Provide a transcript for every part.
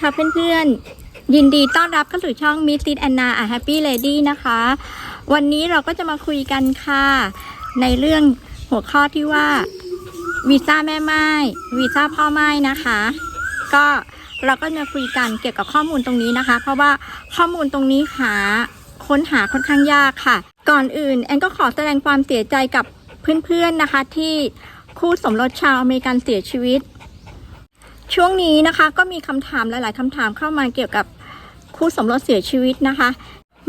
ค่ะเพื่อนๆ ยินดีต้อนรับเข้าสู่ช่อง Miss Sid Anna a Happy Lady นะคะ วันนี้เราก็จะมาคุยกันค่ะ ในเรื่องหัวข้อที่ว่าวีซ่าแม่ไม้วีซ่าพ่อไม้นะคะ ก็เราก็จะคุยกันเกี่ยวกับข้อมูลตรงนี้นะคะ เพราะว่าข้อมูลตรงนี้หาค้นหาค่อนข้างยากค่ะ ก่อนอื่นแอนก็ขอแสดงความเสียใจกับเพื่อนๆนะคะที่คู่สมรสชาวอเมริกันเสียชีวิต ช่วงนี้นะคะก็มีคำถามหลาย ๆคำถามเข้ามาเกี่ยวกับคู่สมรสเสียชีวิตนะคะ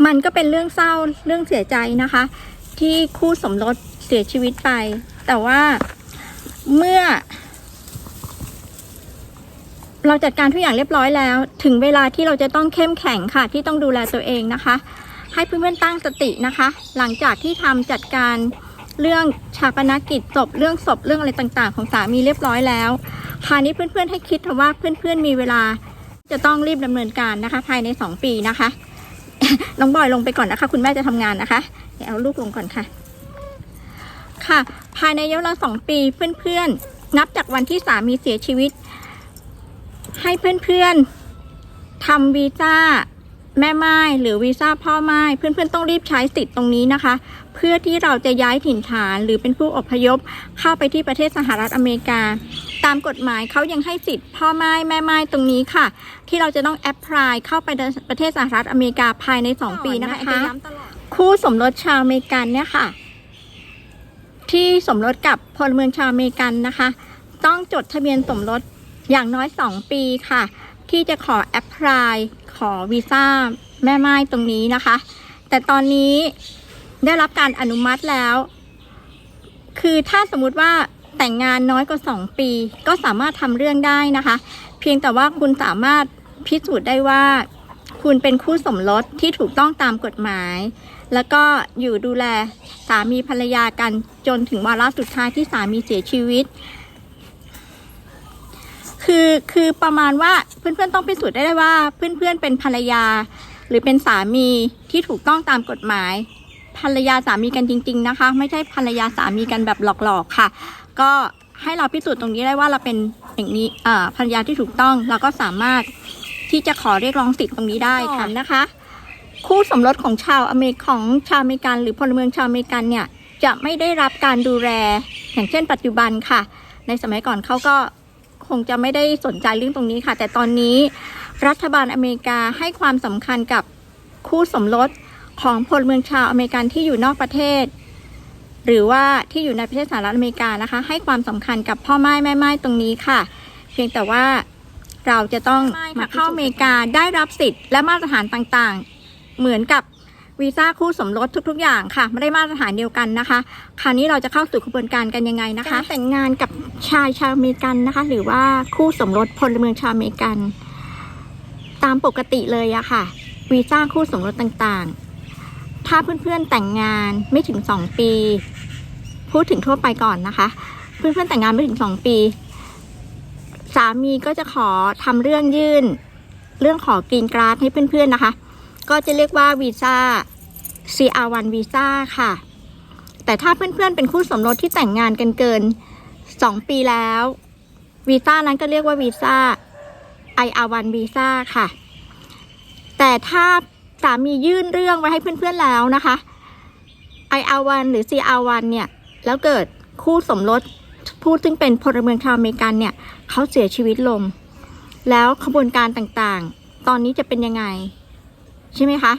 มันก็เป็นเรื่องเศร้าเรื่องเสียใจนะคะ ที่คู่สมรสเสียชีวิตไป แต่ว่าเมื่อ เราจัดการทุกอย่างเรียบร้อยแล้ว ถึงเวลาที่เราจะต้องเข้มแข็งค่ะ ที่ต้องดูแลตัวเองนะคะ ให้เพื่อนๆตั้งสตินะคะ หลังจากที่ทำจัดการ เรื่องชาปนกิจศพเรื่องศพเรื่องอะไรต่างๆ ของสามีเรียบร้อยแล้วคราวนี้เพื่อนๆให้คิดว่าเพื่อนๆมีเวลาจะต้องรีบดำเนินการนะคะ ภายใน 2 ปีนะคะน้องบอยลงไปก่อนนะคะ คุณแม่จะทำงานนะคะเดี๋ยวเอาลูกลงก่อนค่ะ ค่ะ ภายในระยะเวลาสองปีเพื่อนๆ นับจากวันที่สามีเสียชีวิต ให้เพื่อนๆทำวีซ่า แม่ไม้หรือวีซ่าพ่อไม้เพื่อนๆต้องรีบใช้สิทธิ์ตรงนี้นะคะ เพื่อที่เราจะย้ายถิ่นฐานหรือเป็นผู้อพยพเข้าไปที่ประเทศสหรัฐอเมริกา ตามกฎหมายเขายังให้สิทธิ์พ่อไม้แม่ไม้ตรงนี้ค่ะ ที่เราจะต้องแอพพลายเข้าไปในประเทศสหรัฐอเมริกาภายใน 2 ปีนะคะ คู่สมรสชาวอเมริกันเนี่ยค่ะ ที่สมรสกับพลเมืองชาวอเมริกันนะคะ ต้องจดทะเบียนสมรสอย่างน้อย 2 ปีค่ะ ที่จะขอแอพพลายขอวีซ่าแม่ไม้ตรงนี้นะคะ แต่ตอนนี้ได้รับการอนุมัติแล้ว คือถ้าสมมุติว่าแต่งงานน้อยกว่า 2 ปี ก็สามารถทำเรื่องได้นะคะ เพียงแต่ว่าคุณสามารถพิสูจน์ได้ว่า คุณเป็นคู่สมรสที่ถูกต้องตามกฎหมาย แล้วก็อยู่ดูแลสามีภรรยากันจนถึงวาระสุดท้ายที่สามีเสียชีวิต คือคือประมาณว่าเพื่อนๆต้องพิสูจน์ได้ว่าเพื่อนๆเป็นภรรยา หรือเป็นสามีที่ถูกต้องตามกฎหมาย ภรรยาสามีกันจริง ๆ นะคะ ไม่ใช่ภรรยาสามีกันแบบหลอกๆค่ะ ก็ให้เราพิสูจน์ตรงนี้ได้ว่าเราเป็นอย่างนี้อ่าภรรยาที่ถูกต้องเราก็สามารถที่จะขอเรียกร้องสิทธิ์ตรงนี้ได้ค่ะนะคะ คู่สมรสของชาวอเมริกของชาวอเมริกัน หรือพลเมืองชาวอเมริกันเนี่ยจะไม่ได้รับการดูแลอย่างเช่น ปัจจุบันค่ะ ในสมัยก่อนเขาก็ งจะไม่ได้สนใจเรื่องตรงนี้ค่ะ แต่ตอนนี้รัฐบาลอเมริกาให้ความสำคัญกับคู่สมรสของพลเมืองชาวอเมริกันที่อยู่นอกประเทศ หรือว่าที่อยู่ในประเทศสหรัฐอเมริกานะคะ ให้ความสำคัญกับพ่อไม้แม่ไม้ตรงนี้ค่ะ เพียงแต่ว่าเราจะต้องมาเข้าอเมริกาได้รับสิทธิ์และมาตรฐานต่างๆ เหมือนกับ วีซ่าคู่สมรสทุก ๆ อย่างค่ะ ไม่ได้มาตรฐานเดียวกันนะคะ คราวนี้เราจะเข้าสู่กระบวนการกันยังไงนะคะ แต่งงานกับชายชาวอเมริกันนะคะ หรือว่าคู่สมรสพลเมืองชาวอเมริกัน ตามปกติเลยอะค่ะ วีซ่าคู่สมรสต่างๆ ถ้าเพื่อนๆแต่งงานไม่ถึงสองปี พูดถึงทั่วไปก่อนนะคะ เพื่อนๆแต่งงานไม่ถึงสองปี สามีก็จะขอทำเรื่องยื่น เรื่องขอกรีนกราดให้เพื่อนๆนะคะ ก็จะเรียกว่าวีซ่า CR1 วีซ่าค่ะ แต่ถ้าเพื่อนๆเป็นคู่สมรสที่แต่งงานกันเกิน 2 ปีแล้ววีซ่านั้นก็เรียกว่าวีซ่า IR1 วีซ่าค่ะ แต่ถ้าสามียื่นเรื่องไว้ให้เพื่อนๆแล้วนะคะ IR1 หรือ CR1 เนี่ย แล้วเกิดคู่สมรสผู้ซึ่งเป็นพลเมืองชาวอเมริกันเนี่ย เขาเสียชีวิตลง แล้วขบวนการต่างๆ ตอนนี้จะเป็นยังไง ใช่ไหมคะ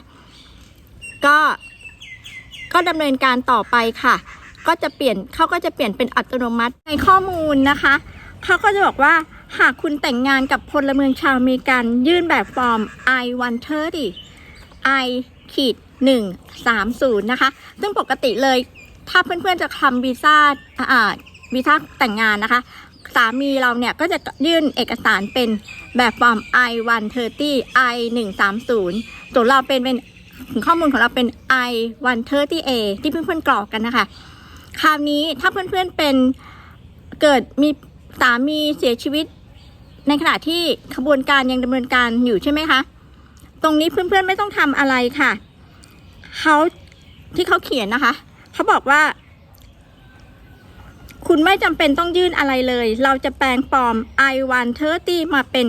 ก็ก็ดำเนินการต่อไปค่ะ ก็จะเปลี่ยนเขาก็จะเปลี่ยนเป็นอัตโนมัติ ในข้อมูลนะคะเขาก็จะบอกว่าหากคุณแต่งงานกับพลเมืองชาวอเมริกันยื่นแบบฟอร์ม I-130 I ขีดหนึ่งสามศูนย์นะคะ ซึ่งปกติเลยถ้าเพื่อนๆจะทำวีซ่าอ่าวีซ่าแต่งงานนะคะ สามีเราเนี่ยก็จะยื่นเอกสารเป็นแบบฟอร์ม I-130 I-130 ส่วเราเป็นเป็นข้อมูลของเราเป็น I-130A ที่เพื่อนๆกรอกกันนะคะ คราวนี้ถ้าเพื่อนๆเป็นเกิดมีสามีเสียชีวิต ในขณะที่ขบวนการยังดำเนินการอยู่ใช่ไหมคะ ตรงนี้เพื่อนๆไม่ต้องทำอะไรค่ะเขาที่เขาเขียนนะคะเขาบอกว่า คุณไม่จำเป็นต้องยื่นอะไรเลย เราจะแปลงฟอม I-130 มาเป็น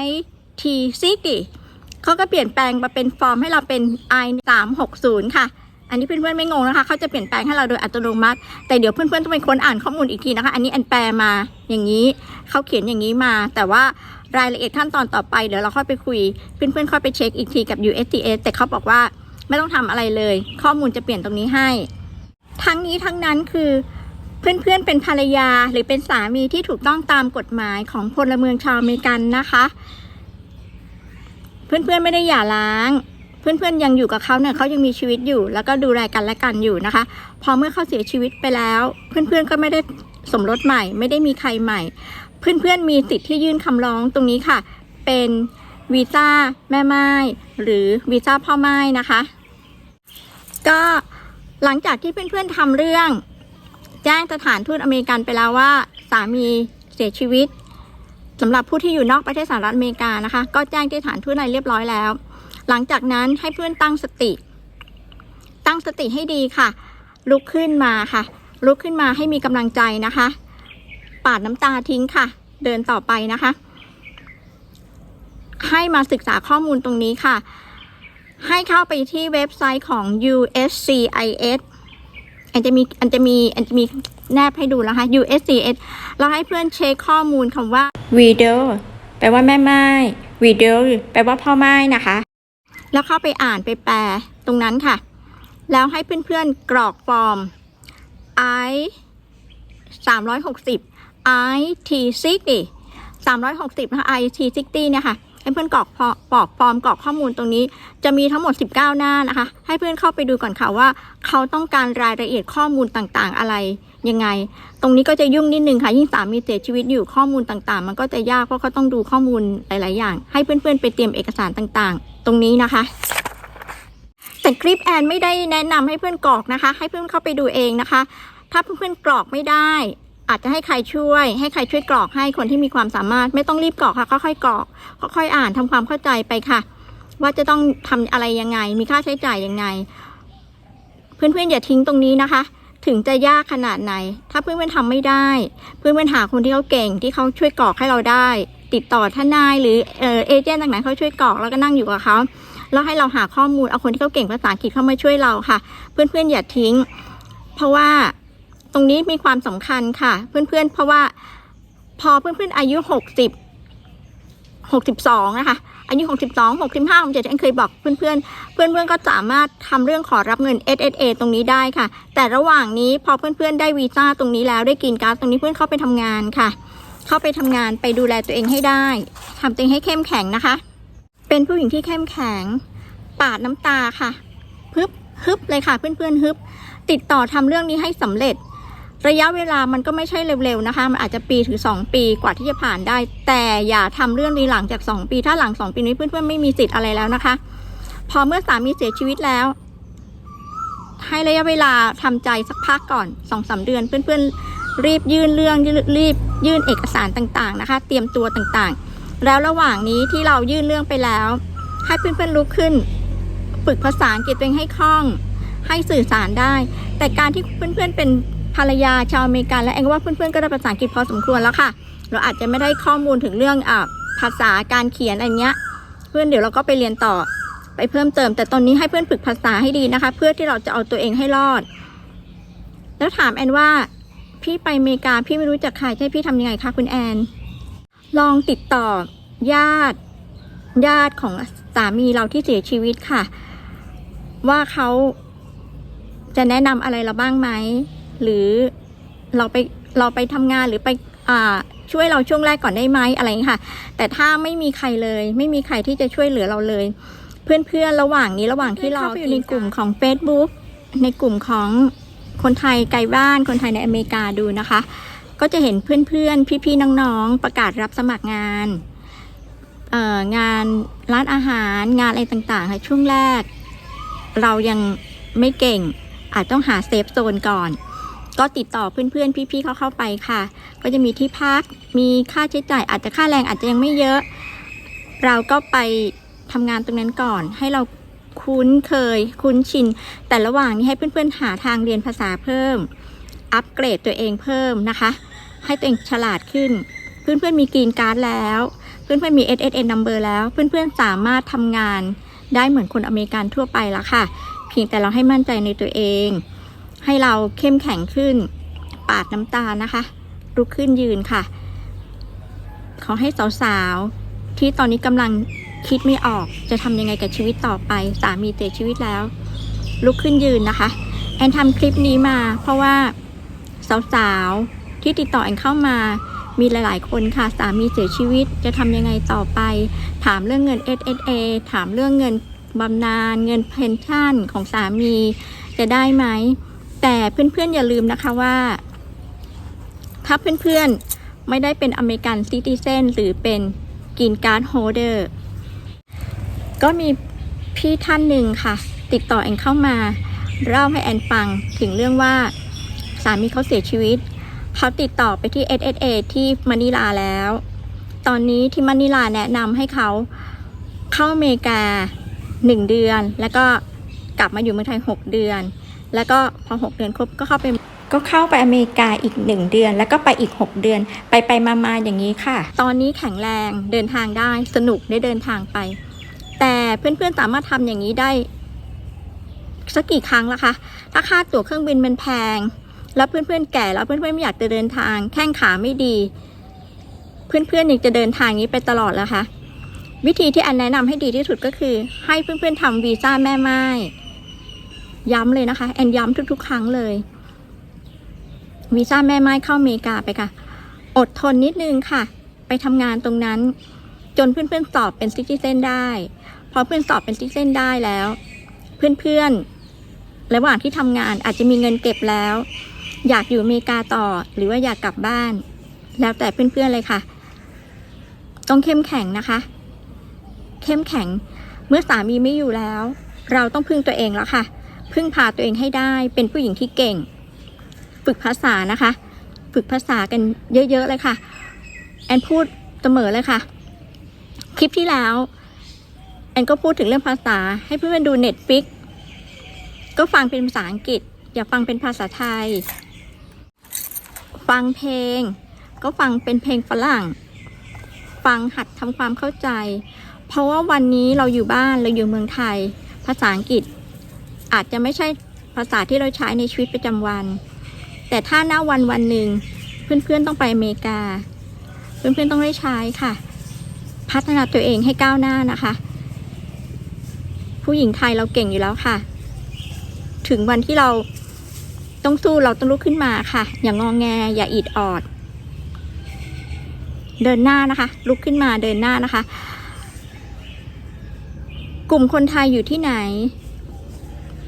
I T ซิดิ เขาก็เปลี่ยนแปลงมาเป็นฟอร์มให้เราเป็น I 3 6 0ค่ะ อันนี้เพื่อนๆไม่งงนะคะเขาจะเปลี่ยนแปลงให้เราโดยอัตโนมัติ แต่เดี๋ยวเพื่อนๆต้องเป็นคนอ่านข้อมูลอีกทีนะคะ อันนี้อันแปลมาอย่างนี้เขาเขียนอย่างนี้มา แต่ว่ารายละเอียดขั้นตอนต่อไปเดี๋ยวเราค่อยไปคุยเพื่อนๆค่อยไปเช็คอีกทีกับ USDS แต่เขาบอกว่าไม่ต้องทำอะไรเลย ข้อมูลจะเปลี่ยนตรงนี้ให้ ทั้งนี้ทั้งนั้นคือเพื่อนๆ เป็นภรรยาหรือเป็นสามีที่ถูกต้องตามกฎหมายของพลเมืองชาวอเมริกันนะคะ เพื่อนๆไม่ได้หย่าร้าง เพื่อนๆยังอยู่กับเขาเนี่ยเขายังมีชีวิตอยู่ แล้วก็ดูแลกันและกันอยู่นะคะ พอเมื่อเขาเสียชีวิตไปแล้ว เพื่อนๆก็ไม่ได้สมรสใหม่ ไม่ได้มีใครใหม่ เพื่อนๆมีสิทธิ์ที่ยื่นคำร้องตรงนี้ค่ะ เป็นวีซ่าแม่ไม้หรือวีซ่าพ่อไม้นะคะ ก็หลังจากที่เพื่อนๆทำเรื่อง แจ้งสถานทูตอเมริกันไปแล้วว่า สามีเสียชีวิต สำหรับผู้ที่อยู่นอกประเทศสหรัฐอเมริกานะคะ ก็แจ้งที่สถานทูตในเรียบร้อยแล้ว หลังจากนั้นให้เพื่อนตั้งสติ ตั้งสติให้ดีค่ะ ลุกขึ้นมาค่ะ ลุกขึ้นมาให้มีกำลังใจนะคะ ปาดน้ำตาทิ้งค่ะ เดินต่อไปนะคะ ให้มาศึกษาข้อมูลตรงนี้ค่ะ ให้เข้าไปที่เว็บไซต์ของ USCIS อันจะมีอันจะมีอันจะมี แนบให้ดูแล้วค่ะ USCIS เราให้เพื่อนเช็คข้อมูลคำว่า video แปลว่าแม่ไม้ video แปลว่าพ่อไม้นะคะ แล้วเข้าไปอ่านไปแปลตรงนั้นค่ะ แล้วให้เพื่อนๆกรอกฟอร์ม I 360 I T 60 360นะคะ I T 60เนี่ยค่ะ ให้เพื่อนกรอกพอกรอกฟอร์มกรอกข้อมูลตรงนี้ จะมีทั้งหมด 19 หน้านะคะ ให้เพื่อนเข้าไปดูก่อนค่ะว่า เขาต้องการรายละเอียดข้อมูลต่างๆ อะไรยังไง ตรงนี้ก็จะยุ่งนิดนึงค่ะยิ่งสามีเสียชีวิตอยู่ข้อมูลต่างๆ มันก็จะยากเพราะเขาต้องดูข้อมูลหลาย ๆ อย่าง ให้เพื่อนๆไปเตรียมเอกสารต่างๆ ตรงนี้นะคะแต่คลิปแอนไม่ได้แนะนำให้เพื่อนกรอกนะคะ ให้เพื่อนเข้าไปดูเองนะคะ ถ้าเพื่อนๆกรอกไม่ได้ อาจจะให้ใครช่วย ให้ใครช่วยกรอกให้คนที่มีความสามารถไม่ต้องรีบกรอกค่ะค่อยๆกรอกค่อยๆอ่านทำความเข้าใจไปค่ะ ว่าจะต้องทำอะไรยังไง มีค่าใช้จ่ายยังไง เพื่อนๆอย่าทิ้งตรงนี้นะคะ ถึงจะยากขนาดไหน ถ้าเพื่อนๆทำไม่ได้ เพื่อนๆหาคนที่เขาเก่งที่เขาช่วยกรอกให้เราได้ ติดต่อทนายหรือเออเอเจนต์ต่างๆเขาช่วยกรอกแล้วก็นั่งอยู่กับเขาแล้วให้เราหาข้อมูลเอาคนที่เขาเก่งภาษาอังกฤษเข้ามาช่วยเราค่ะ เพื่อนๆอย่าทิ้ง เพราะว่า ตรงนี้มีความสำคัญค่ะ เพื่อนๆ เพราะว่าพอเพื่อนๆอายุหกสิบหกสิบสองนะคะ อายุหกสิบสองหกสิบห้าผมจะเคยบอกเพื่อนๆ เพื่อนๆ ก็สามารถทำเรื่องขอรับเงิน SSA ตรงนี้ได้ค่ะ แต่ระหว่างนี้พอเพื่อนๆ ได้วีซ่าตรงนี้แล้วได้กินการ์ดตรงนี้เพื่อนเข้าไปทำงานค่ะ เข้าไปทำงานไปดูแลตัวเองให้ได้ทำตัวเองให้เข้มแข็งนะคะ เป็นผู้หญิงที่เข้มแข็ง ปาดน้ำตาค่ะฮึบฮึบเลยค่ะ เพื่อนๆฮึบติดต่อทำเรื่องนี้ให้สำเร็จ ระยะเวลามันก็ไม่ใช่เร็วๆนะคะ มันอาจจะปีถึง 2 ปีกว่าที่จะผ่านได้ แต่อย่าทำเรื่องนี้หลังจาก 2 ปี ถ้าหลัง 2 ปีนี้เพื่อนๆไม่มีสิทธิ์อะไรแล้วนะคะ พอเมื่อสามีเสียชีวิตแล้ว ให้ระยะเวลาทำใจสักพักก่อนสองสาเดือนเพื่อนๆ รีบยื่นเรื่องรีบยื่นเอกสารต่างๆนะคะ เตรียมตัวต่างๆ แล้วระหว่างนี้ที่เรายื่นเรื่องไปแล้ว ให้เพื่อนๆลุกขึ้นฝึกภาษาอังกฤษตัวเองให้คล่อง ให้สื่อสารได้ แต่การที่เพื่อนๆเป็น ภรรยาชาวอเมริกันและแองว่าเพื่อนๆก็ได้ภาษาอังกฤษพอสมควรแล้วค่ะ เราอาจจะไม่ได้ข้อมูลถึงเรื่องอภาษาการเขียนอะไรเงี้ย เพื่อนเดี๋ยวเราก็ไปเรียนต่อไปเพิ่มเติม แต่ตอนนี้ให้เพื่อนฝึกภาษาให้ดีนะคะ เพื่อที่เราจะเอาตัวเองให้รอด แล้วถามแอนว่าพี่ไปอเมริกาพี่ไม่รู้จักใครให้พี่ทำยังไงคะคุณแอน ลองติดต่อญาติญาติของสามีเราที่เสียชีวิตค่ะ ว่าเขาจะแนะนำอะไรเราบ้างไหม หรือเราไปเราไปทำงานหรือไปอ่าช่วยเราช่วงแรกก่อนได้ไหมอะไรอย่างนี้ค่ะ แต่ถ้าไม่มีใครเลย ไม่มีใครที่จะช่วยเหลือเราเลย เพื่อนๆระหว่างนี้ระหว่างที่เราอยู่ในกลุ่มของ Facebook ในกลุ่มของคนไทยไกลบ้านคนไทยในอเมริกาดูนะคะ ก็จะเห็นเพื่อนๆ พี่ๆ น้องๆ ประกาศรับสมัครงานเอ่องานร้านอาหารงานอะไรต่างๆค่ะช่วงแรก เรายังไม่เก่งอาจต้องหาเซฟโซนก่อน ก็ติดต่อเพื่อนๆ พี่ๆเขาเข้าไปค่ะ ก็จะมีที่พัก มีค่าใช้จ่ายอาจจะค่าแรงอาจจะยังไม่เยอะ เราก็ไปทำงานตรงนั้นก่อน ให้เราคุ้นเคย คุ้นชิน แต่ระหว่างนี้ให้เพื่อนๆ หาทางเรียนภาษาเพิ่ม อัปเกรดตัวเองเพิ่มนะคะ ให้ตัวเองฉลาดขึ้น เพื่อนๆ มีกรีนการ์ดแล้ว เพื่อนๆ มี SSN number แล้ว เพื่อนๆ สามารถทำงานได้เหมือนคนอเมริกันทั่วไปแล้วค่ะ เพียงแต่เราให้มั่นใจในตัวเอง ให้เราเข้มแข็งขึ้น ปาดน้ำตานะคะลุกขึ้นยืนค่ะ ขอให้สาวๆ ที่ตอนนี้กำลังคิดไม่ออกจะทำยังไงกับชีวิตต่อไป สามีเสียชีวิตแล้ว ลุกขึ้นยืนนะคะ แอนทำคลิปนี้มา เพราะว่าสาวๆ ที่ติดต่อแอนเข้ามามีหลาย ๆ คนค่ะ สามีเสียชีวิตจะทำยังไงต่อไป ถามเรื่องเงิน SSA ถามเรื่องเงินบำนาญเงินเพนชั่นของสามีจะได้ไหม แต่เพื่อนๆอย่าลืมนะคะว่า ถ้าเพื่อนๆไม่ได้เป็นอเมริกันซิติเซนหรือเป็นกินการ์ดโฮเดอร์ก็มีพี่ท่านหนึ่งค่ะ ติดต่อแอนเข้ามา เล่าให้แอนฟังถึงเรื่องว่าสามีเขาเสียชีวิต เขาติดต่อไปที่ SSA ที่มะนิลาแล้ว ตอนนี้ที่มะนิลาแนะนำให้เขาเข้าอเมริกาหนึ่งเดือน แล้วก็กลับมาอยู่เมืองไทยหกเดือน แล้วก็พอหกเดือนครบก็เข้าไปก็เข้าไปอเมริกาอีกหนึ่งเดือน แล้วก็ไปอีก 6 เดือน ไปไปมามาอย่างนี้ค่ะ ตอนนี้แข็งแรงเดินทางได้สนุกได้เดินทางไป แต่เพื่อนๆสามารถทำอย่างนี้ได้สักกี่ครั้งละคะ ถ้าค่าตั๋วเครื่องบินมันแพง แล้วเพื่อนๆแก่แล้วเพื่อนๆไม่อยากจะเดินทาง แข้งขาไม่ดี เพื่อนๆยังจะเดินทางนี้ไปตลอดแล้วคะ วิธีที่อันแนะนำให้ดีที่สุดก็คือ ให้เพื่อนๆทำวีซ่าแม่ไม้ ย้ำเลยนะคะ แอนย้ำทุก ๆ ครั้งเลยวีซ่าแม่ไม้เข้าอเมริกาไปค่ะ อดทนนิดนึงค่ะ ไปทำงานตรงนั้น จนเพื่อนๆสอบเป็นซิติเซนได้พอเพื่อนสอบเป็นซิติเซนได้แล้ว เพื่อนๆระหว่างที่ทำงานอาจจะมีเงินเก็บแล้ว อยากอยู่อเมริกาต่อหรือว่าอยากกลับบ้าน แล้วแต่เพื่อนๆเลยค่ะ ต้องเข้มแข็งนะคะ เข้มแข็งเมื่อสามีไม่อยู่แล้ว เราต้องพึ่งตัวเองแล้วค่ะ พึ่งพาตัวเองให้ได้ เป็นผู้หญิงที่เก่ง ฝึกภาษานะคะ ฝึกภาษากันเยอะๆเลยค่ะ แอนพูดเสมอเลยค่ะ คลิปที่แล้ว แอนก็พูดถึงเรื่องภาษา ให้เพื่อนๆดูเน็ตฟิกก็ฟังเป็นภาษาอังกฤษ อย่าฟังเป็นภาษาไทย ฟังเพลง ก็ฟังเป็นเพลงฝรั่ง ฟังหัดทำความเข้าใจ เพราะว่าวันนี้เราอยู่บ้านเราอยู่เมืองไทย ภาษาอังกฤษ อาจจะไม่ใช่ภาษาที่เราใช้ในชีวิตประจำวัน แต่ถ้าหน้าวันวันหนึ่งเพื่อนๆต้องไปอเมริกา เพื่อนๆต้องได้ใช้ค่ะ พัฒนาตัวเองให้ก้าวหน้านะคะ ผู้หญิงไทยเราเก่งอยู่แล้วค่ะ ถึงวันที่เราต้องสู้เราต้องลุกขึ้นมาค่ะ อย่างงองแงอย่าอิดออด เดินหน้านะคะ ลุกขึ้นมาเดินหน้านะคะ กลุ่มคนไทยอยู่ที่ไหน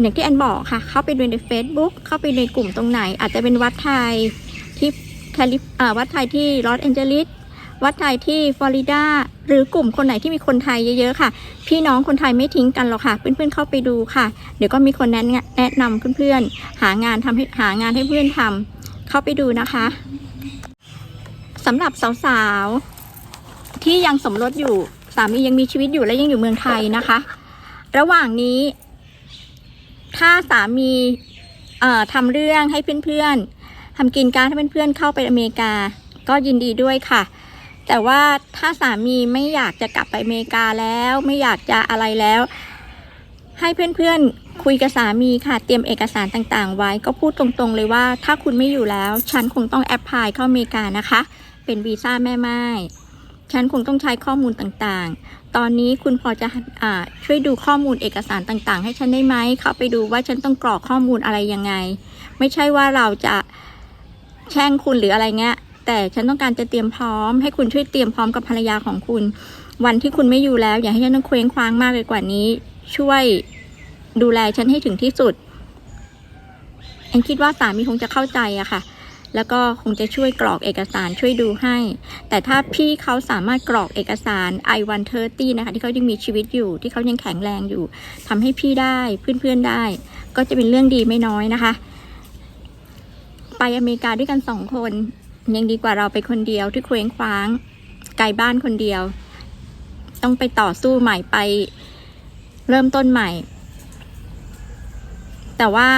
อย่างที่แอนบอกค่ะ เข้าไปดูใน Facebook เข้าไปในกลุ่มตรงไหน อาจจะเป็นวัดไทยที่แคลิฟอวัดไทยที่ลอสแอนเจลิสวัดไทยที่ฟลอริดาหรือกลุ่มคนไหนที่มีคนไทยเยอะๆค่ะ พี่น้องคนไทยไม่ทิ้งกันหรอกค่ะ เพื่อนๆเข้าไปดูค่ะ เดี๋ยวก็มีคนแนะแนะนำเพื่อนๆหางานทำให้หางานให้เพื่อนทำเข้าไปดูนะคะสำหรับสาวๆที่ยังสมรสอยู่สามียังมีชีวิตอยู่และยังอยู่เมืองไทยนะคะ ระหว่างนี้ ถ้าสามีทำเรื่องให้เพื่อนๆทำกินการให้เพื่อนๆเข้าไปอเมริกา ก็ยินดีด้วยค่ะ แต่ว่าถ้าสามีไม่อยากจะกลับไปอเมริกาแล้วไม่อยากจะอะไรแล้ว ให้เพื่อนๆคุยกับสามีค่ะ เตรียมเอกสารต่างๆ ไว้ก็พูดตรงๆเลยว่า ถ้าคุณไม่อยู่แล้ว ฉันคงต้องแอปพลายเข้าอเมริกานะคะ เป็นวีซ่าแม่ไม้ ฉันคงต้องใช้ข้อมูลต่างๆ ตอนนี้คุณพอจะอช่วยดูข้อมูลเอกสารต่างๆ ให้ฉันได้ไหม เข้าไปดูว่าฉันต้องกรอกข้อมูลอะไรยังไง ไม่ใช่ว่าเราจะแช่งคุณหรืออะไรเงี้ย แต่ฉันต้องการจะเตรียมพร้อม ให้คุณช่วยเตรียมพร้อมกับภรรยาของคุณ วันที่คุณไม่อยู่แล้ว อย่าให้ฉันต้องเคว้งคว้างมากเลยกว่านี้ ช่วยดูแลฉันให้ถึงที่สุดแอนคิดว่าสามีคงจะเข้าใจอะค่ะ แล้วก็คงจะช่วยกรอกเอกสารช่วยดูให้ แต่ถ้าพี่เขาสามารถกรอกเอกสาร I-130 นะคะที่เขายังมีชีวิตอยู่ ที่เขายังแข็งแรงอยู่ทำให้พี่ได้เพื่อนๆได้ ก็จะเป็นเรื่องดีไม่น้อยนะคะ ไปอเมริกาด้วยกันสองคนยังดีกว่าเราไปคนเดียวที่เคว้งคว้างไกลบ้านคนเดียว ต้องไปต่อสู้ใหม่ไปเริ่มต้นใหม่ แต่ว่า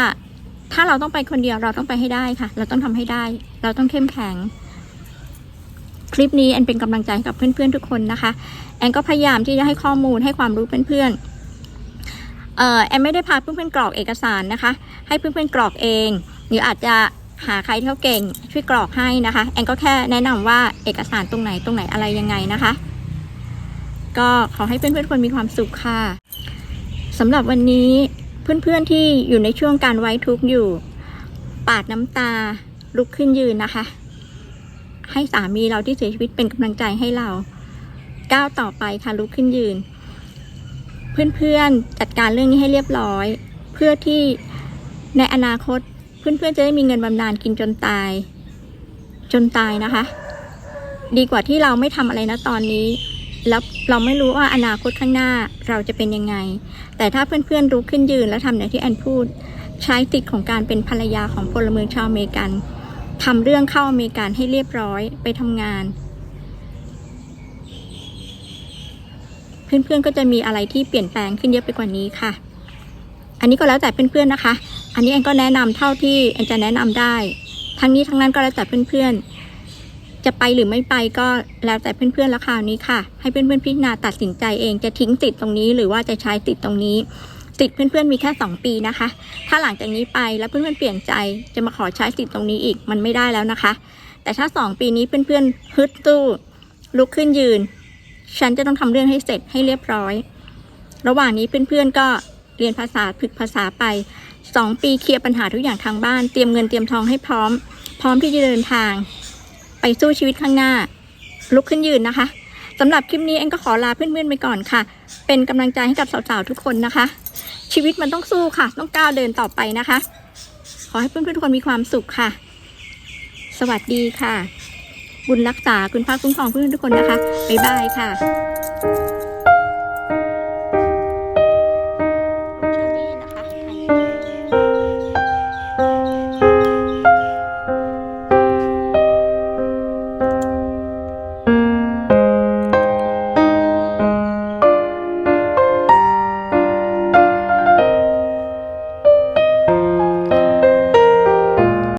ถ้าเราต้องไปคนเดียวเราต้องไปให้ได้ค่ะ เราต้องทำให้ได้ เราต้องเข้มแข็ง คลิปนี้แอนเป็นกำลังใจกับเพื่อนๆทุกคนนะคะ แอนก็พยายามที่จะให้ข้อมูลให้ความรู้เพื่อนๆเอ่อแอนไม่ได้พาเพื่อนๆกรอกเอกสารนะคะ ให้เพื่อนๆกรอกเอง หรืออาจจะหาใครที่เขาเก่ง ช่วยกรอกให้นะคะ แอนก็แค่แนะนำว่าเอกสารตรงไหนตรงไหนอะไรยังไงนะคะ ก็ขอให้เพื่อนๆทุกคนมีความสุขค่ะสำหรับวันนี้ เพื่อนๆที่อยู่ในช่วงการไว้ทุกข์อยู่ ปาดน้ำตาลุกขึ้นยืนนะคะ ให้สามีเราที่เสียชีวิตเป็นกำลังใจให้เรา ก้าวต่อไปค่ะลุกขึ้นยืน เพื่อนๆจัดการเรื่องนี้ให้เรียบร้อย เพื่อที่ในอนาคตเพื่อนๆจะได้มีเงินบำนาญกินจนตาย จนตายนะคะ ดีกว่าที่เราไม่ทำอะไรนะตอนนี้ แล้วเราไม่รู้ว่าอนาคตข้างหน้าเราจะเป็นยังไง แต่ถ้าเพื่อนๆรู้ขึ้นยืนและทำอย่างที่แอนพูด ใช้สิทธิ์ของการเป็นภรรยาของพลเมืองชาวอเมริกันทำเรื่องเข้าอเมริกันให้เรียบร้อยไปทำงาน เพื่อนๆก็จะมีอะไรที่เปลี่ยนแปลงขึ้นเยอะไปกว่านี้ค่ะ อันนี้ก็แล้วแต่เพื่อนๆนะคะ อันนี้แอนก็แนะนำเท่าที่แอนจะแนะนำได้ ทั้งนี้ทั้งนั้นก็แล้วแต่เพื่อนๆ จะไปหรือไม่ไปก็แล้วแต่เพื่อนๆแล้วคราวนี้ค่ะ ให้เพื่อนๆพิจารณาตัดสินใจเองจะทิ้งติดตรงนี้ หรือว่าจะใช้ติดตรงนี้ติดเพื่อนๆมีแค่ 2 ปีนะคะ ถ้าหลังจากนี้ไปแล้วเพื่อนๆเปลี่ยนใจจะมาขอใช้สิทธิ์ตรงนี้อีกมันไม่ได้แล้วนะคะ แต่ถ้า 2 ปีนี้เพื่อนๆฮึดตู้ลุกขึ้นยืน ฉันจะต้องทำเรื่องให้เสร็จให้เรียบร้อย ระหว่างนี้เพื่อนๆก็เรียนภาษาฝึกภาษาไป 2 ปีเคลียร์ปัญหาทุกอย่างทางบ้าน เตรียมเงินเตรียมทองให้พร้อม พร้อมที่จะเดินทาง ไปสู้ชีวิตข้างหน้า ลุกขึ้นยืนนะคะสำหรับคลิปนี้เองก็ขอลาเพื่อนๆไปก่อนค่ะ เป็นกำลังใจให้กับสาวๆทุกคนนะคะ ชีวิตมันต้องสู้ค่ะ ต้องก้าวเดินต่อไปนะคะ ขอให้เพื่อนๆทุกคนมีความสุขค่ะ สวัสดีค่ะ บุญรักษาคุณพระคุ้มครองเพื่อนๆทุกคนนะคะบ๊ายบายค่ะ